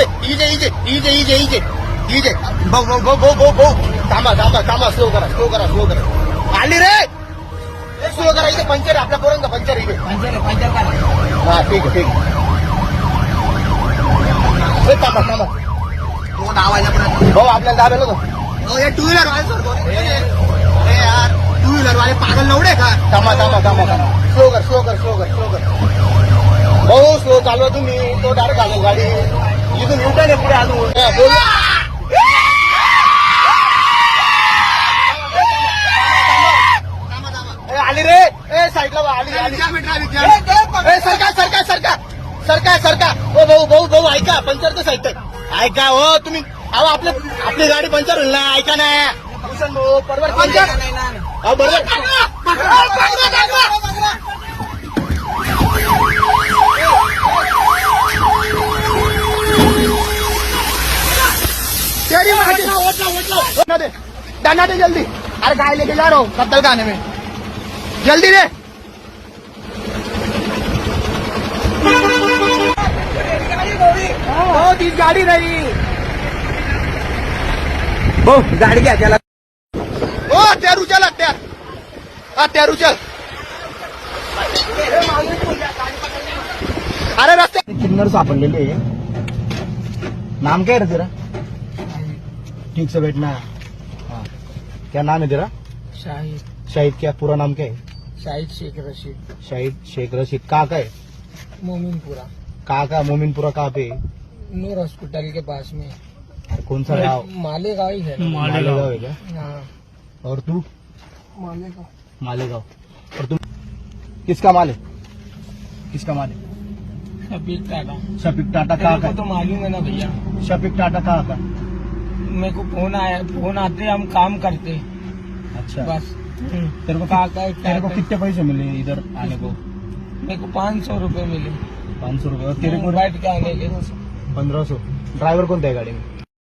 आली आली ए, आली रे आली रे इजे इजे इजे इजे इजे इजे भाऊ भाऊ भाऊ भाऊ भाऊ भाऊ थांबा थांबा थांबा स्लो करा स्लो करा स्लो करा आली रे स्लो करा इथे पंचर आपल्या पोरांचा पंचर इथे पंचर पंचर करा हा ठीक आहे ठीक आहे थांबा थांबा तो धावायला परत भाऊ आपल्याला दाबायला होतं हे टू व्हीलर वाले सर अरे यार टू व्हीलर वाले पागल नवडे का थांबा थांबा थांबा थांबा स्लो कर स्लो कर स्लो कर स्लो कर भाऊ स्लो चालवा तुम्ही तो डायरेक्ट आलो गाडी इथून आहे पुढे अजून आली रे ए साईडला आली आली ए, सरका सरका सरका सरका सरका ओ भाऊ भाऊ भाऊ ऐका पंचर तर साईड ऐका हो तुम्ही अहो आपल्या आपली गाडी पंचर होईल ना ऐका ना भूषण भाऊ बरोबर पंचर बरोबर दे। डाना दे जल्दी। अरे गाय लेके जा रहा हूँ कत्तल खाने में। जल्दी दे। हो गाडी नाही हो गाडी घ्या त्याला हो तेरू चल त्या हा चल। अरे रस्ते किन्नर सापडलेले नाम क्या है तेरा? ठीक से बैठना क्या नाम है तेरा? शाहिद। शाहिद क्या? पूरा नाम क्या है? शाहिद शेख रशीद। शाहिद शेख रशीद। कहाँ का है? मोमिनपुरा। कहाँ का? मोमिनपुरा कहाँ पे? है? नूर हॉस्पिटल के पास में। कौन सा गाँव? मालेगांव ही है मालेगांव। है क्या? हाँ। और तू? मालेगांव। मालेगांव। और तुम किसका माल है? किसका माल है? शबीर टाटा। शफीक टाटा कहाँ का तो मालूम है ना भैया। शफीक टाटा कहाँ का मेरे को फ़ोन आया फ़ोन आते हम काम करते। अच्छा। बस। तेरे को तेरे को कितने पैसे मिले इधर आने को? मेरे को पाँच सौ रुपये मिले। पाँच सौ रुपये और तेरे को बैठ के आने के पंद्रह सौ। ड्राइवर कौन था गाड़ी में?